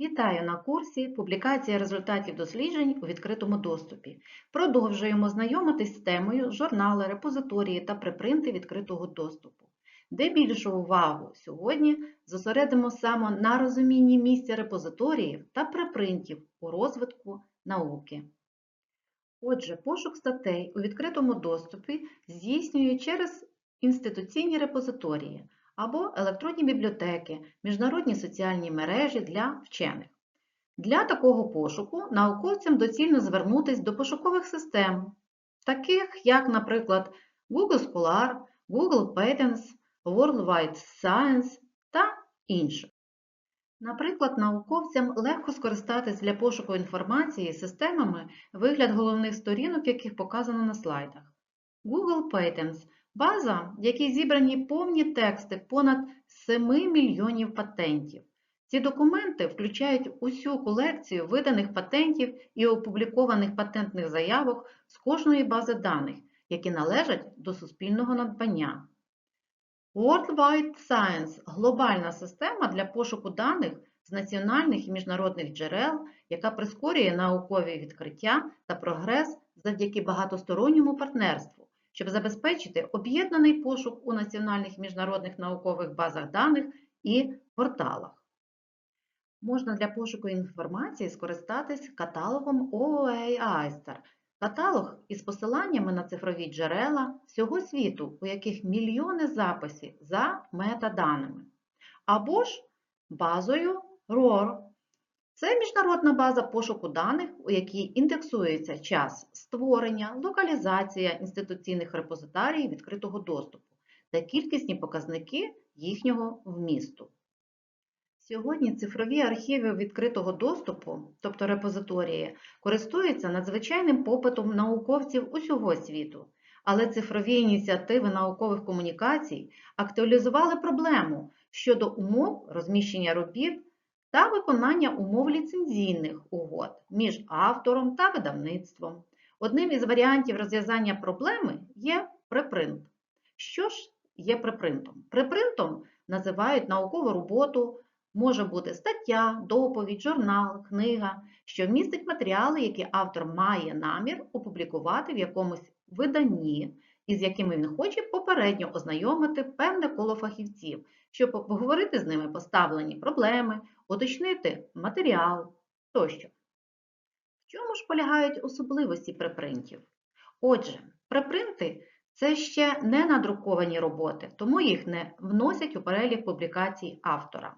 Вітаю на курсі Публікація результатів досліджень у відкритому доступі. Продовжуємо знайомитись з темою журнали, репозиторії та препринти відкритого доступу. Де більшу увагу сьогодні зосередимо саме на розумінні місця репозиторіїв та препринтів у розвитку науки. Отже, пошук статей у відкритому доступі здійснює через інституційні репозиторії або електронні бібліотеки, міжнародні соціальні мережі для вчених. Для такого пошуку науковцям доцільно звернутися до пошукових систем, таких як, наприклад, Google Scholar, Google Patents, World Wide Science та інших. Наприклад, науковцям легко скористатись для пошуку інформації системами, вигляд головних сторінок, яких показано на слайдах. Google Patents – база, в якій зібрані повні тексти понад 7 мільйонів патентів. Ці документи включають усю колекцію виданих патентів і опублікованих патентних заявок з кожної бази даних, які належать до суспільного надбання. World Wide Science – глобальна система для пошуку даних з національних і міжнародних джерел, яка прискорює наукові відкриття та прогрес завдяки багатосторонньому партнерству, щоб забезпечити об'єднаний пошук у національних міжнародних наукових базах даних і порталах. Можна для пошуку інформації скористатись каталогом OAISTER – каталог із посиланнями на цифрові джерела всього світу, у яких мільйони записів за метаданими, або ж базою ROR. Це міжнародна база пошуку даних, у якій індексується час створення, локалізація інституційних репозитарій відкритого доступу та кількісні показники їхнього вмісту. Сьогодні цифрові архіви відкритого доступу, тобто репозиторії, користуються надзвичайним попитом науковців усього світу, але цифрові ініціативи наукових комунікацій актуалізували проблему щодо умов розміщення робіт та виконання умов ліцензійних угод між автором та видавництвом. Одним із варіантів розв'язання проблеми є препринт. Що ж є препринтом? Препринтом називають наукову роботу, може бути стаття, доповідь, журнал, книга, що містить матеріали, які автор має намір опублікувати в якомусь виданні, із якими він хоче попередньо ознайомити певне коло фахівців, щоб обговорити з ними поставлені проблеми, уточнити матеріал тощо. В чому ж полягають особливості препринтів? Отже, препринти це ще не надруковані роботи, тому їх не вносять у перелік публікацій автора.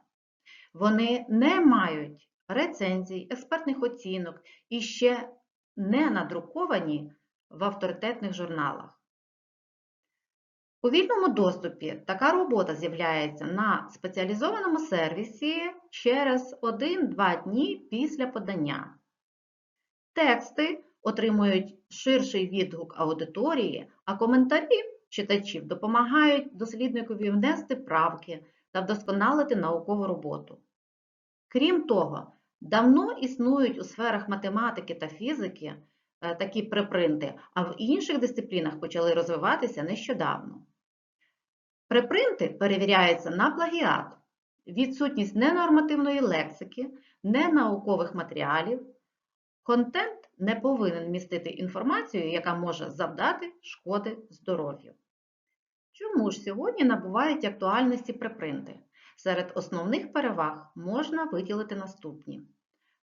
Вони не мають рецензій, експертних оцінок і ще не надруковані в авторитетних журналах. У вільному доступі така робота з'являється на спеціалізованому сервісі через 1-2 дні після подання. Тексти отримують ширший відгук аудиторії, а коментарі читачів допомагають дослідникові внести правки та вдосконалити наукову роботу. Крім того, давно існують у сферах математики та фізики е, такі препринти, а в інших дисциплінах почали розвиватися нещодавно. Препринти перевіряються на плагіат, відсутність ненормативної лексики, ненаукових матеріалів. Контент не повинен містити інформацію, яка може завдати шкоди здоров'ю. Чому ж сьогодні набувають актуальності препринти? Серед основних переваг можна виділити наступні: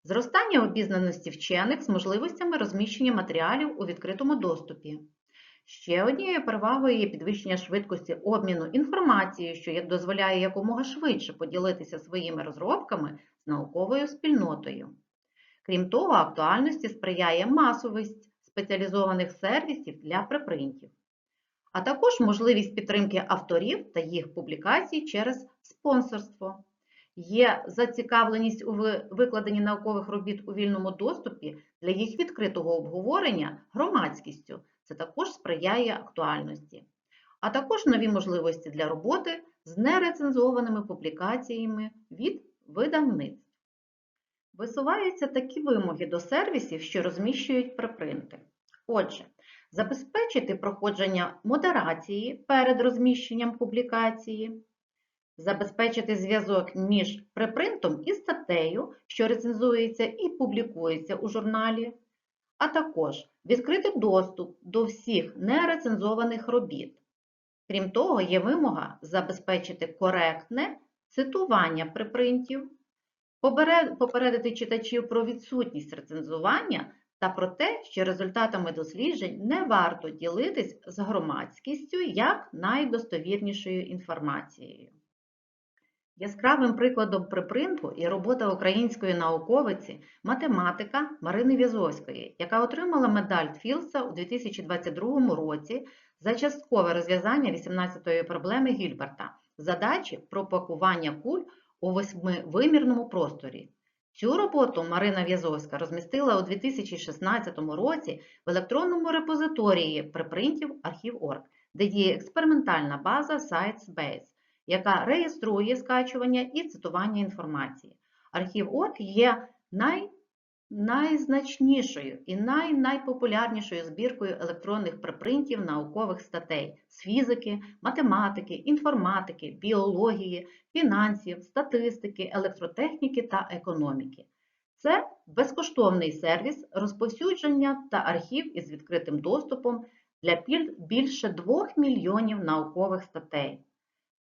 зростання обізнаності вчених з можливостями розміщення матеріалів у відкритому доступі. Ще однією перевагою є підвищення швидкості обміну інформацією, що дозволяє якомога швидше поділитися своїми розробками з науковою спільнотою. Крім того, актуальності сприяє масовість спеціалізованих сервісів для препринтів, а також можливість підтримки авторів та їх публікацій через спонсорство. Є зацікавленість у викладенні наукових робіт у вільному доступі для їх відкритого обговорення громадськістю. Це також сприяє актуальності, а також нові можливості для роботи з нерецензованими публікаціями від видавництв. Висуваються такі вимоги до сервісів, що розміщують препринти. Отже, забезпечити проходження модерації перед розміщенням публікації, забезпечити зв'язок між препринтом і статтею, що рецензується і публікується у журналі, а також відкрити доступ до всіх нерецензованих робіт. Крім того, є вимога забезпечити коректне цитування препринтів, попередити читачів про відсутність рецензування та про те, що результатами досліджень не варто ділитись з громадськістю як найдостовірнішою інформацією. Яскравим прикладом припринту є робота української науковиці, математика Марини В'язовської, яка отримала медаль Філса у 2022 році за часткове розв'язання 18-ї проблеми Гільберта задачі про пакування куль у восьмивимірному просторі. Цю роботу Марина В'язовська розмістила у 2016 році в електронному репозиторії припринтів Архів.орг, де діє експериментальна база SciencBase, яка реєструє скачування і цитування інформації. Архів.орг є най, найзначнішою і най, найпопулярнішою збіркою електронних припринтів наукових статей з фізики, математики, інформатики, біології, фінансів, статистики, електротехніки та економіки. Це безкоштовний сервіс розповсюдження та архів із відкритим доступом для більше 2 мільйонів наукових статей.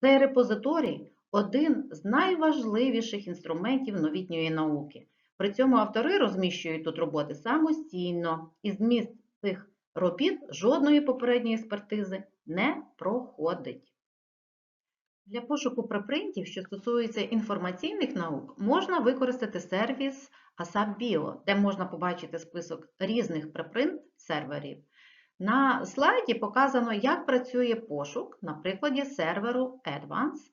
Цей репозиторій один з найважливіших інструментів новітньої науки. При цьому автори розміщують тут роботи самостійно, і зміст цих робіт жодної попередньої експертизи не проходить. Для пошуку препринтів, що стосуються інформаційних наук, можна використати сервіс ASAP.Bio, де можна побачити список різних препринт-серверів. На слайді показано, як працює пошук на прикладі серверу Advance.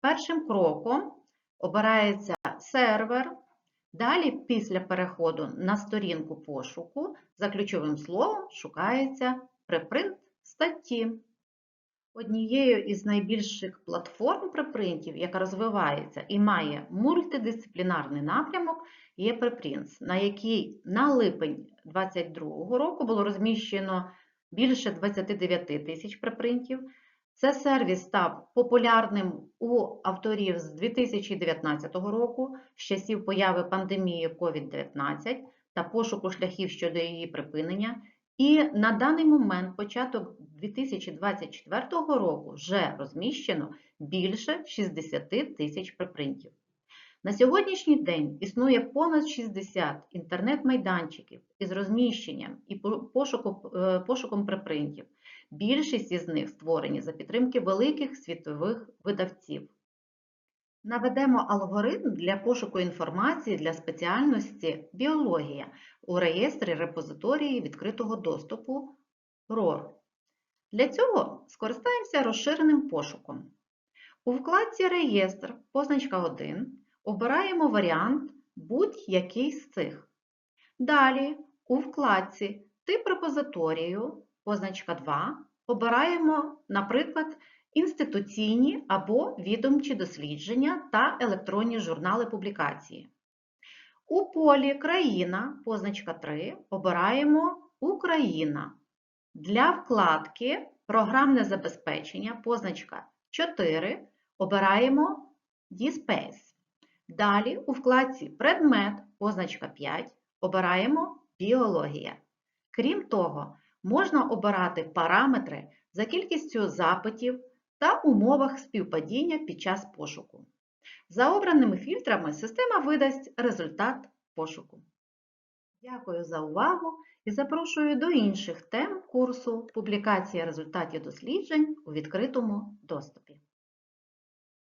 Першим кроком обирається сервер. Далі, після переходу на сторінку пошуку, за ключовим словом шукається препринт статті. Однією із найбільших платформ препринтів, яка розвивається і має мультидисциплінарний напрямок, є Preprints, на якій на липень 2022 року було розміщено більше 29 тисяч препринтів. Це сервіс став популярним у авторів з 2019 року, з часів появи пандемії COVID-19 та пошуку шляхів щодо її припинення. І на даний момент, початок 2024 року, вже розміщено більше 60 тисяч припринтів. На сьогоднішній день існує понад 60 інтернет-майданчиків із розміщенням і пошуком, е, пошуком припринтів. Більшість із них створені за підтримки великих світових видавців. Наведемо алгоритм для пошуку інформації для спеціальності біологія у реєстрі репозиторії відкритого доступу ROR. Для цього скористаємося розширеним пошуком. У вкладці Реєстр, позначка 1, обираємо варіант будь-який з цих. Далі у вкладці Тип репозиторію, позначка 2, обираємо, наприклад, інституційні або відомчі дослідження та електронні журнали публікації. У полі Країна, позначка 3, обираємо Україна. Для вкладки Програмне забезпечення, позначка 4, обираємо DSpace. Далі у вкладці Предмет, позначка 5, обираємо Біологія. Крім того, можна обирати параметри за кількістю запитів та умовах співпадіння під час пошуку. За обраними фільтрами система видасть результат пошуку. Дякую за увагу і запрошую до інших тем курсу Публікація результатів досліджень у відкритому доступі.